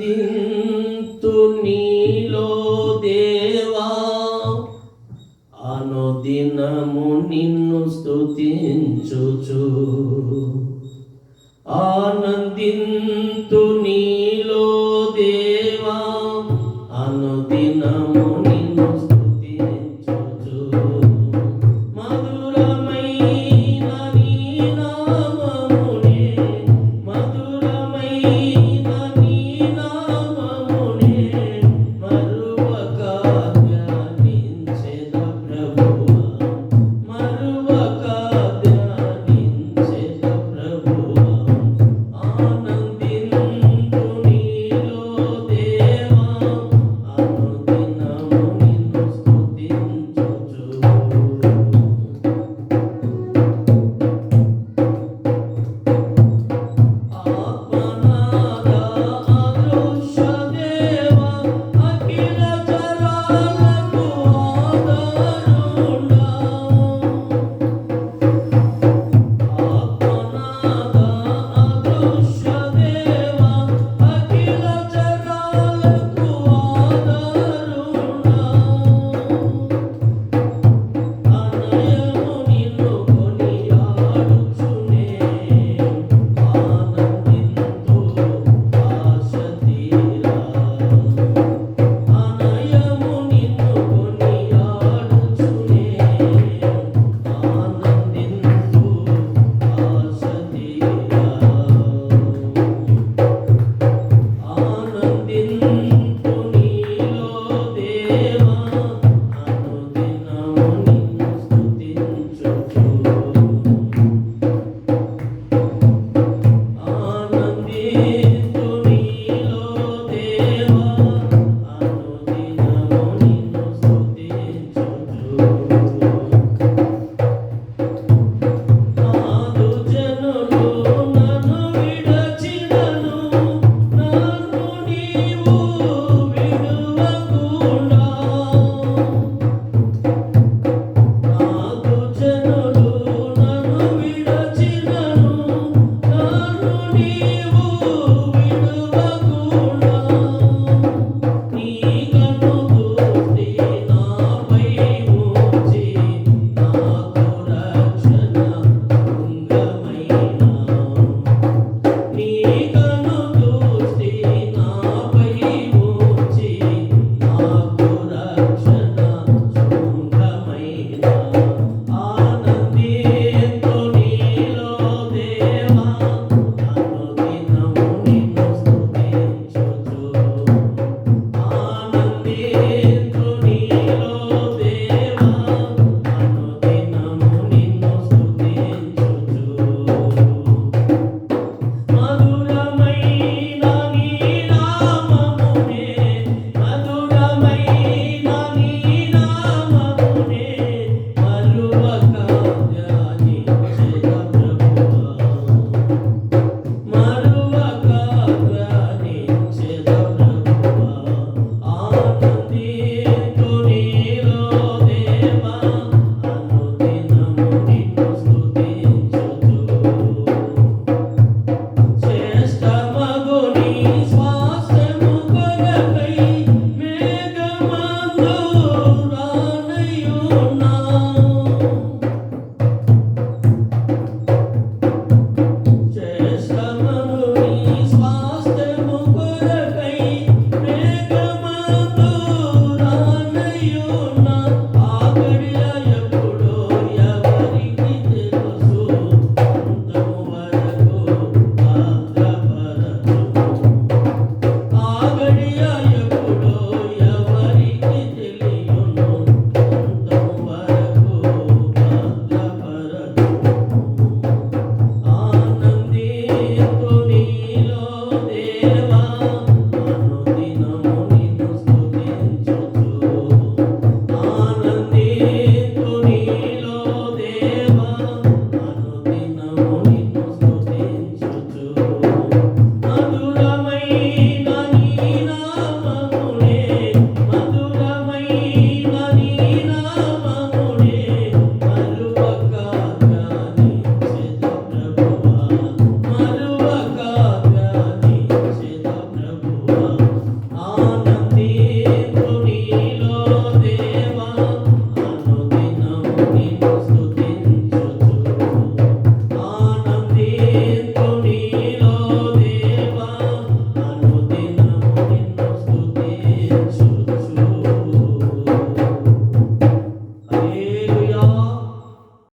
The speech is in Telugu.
ఆనందింతు నీలో దేవా అనుదినము నిన్ను స్థుతించుచు ఆనందింతు నీలో దేవా అనుదినము Deus.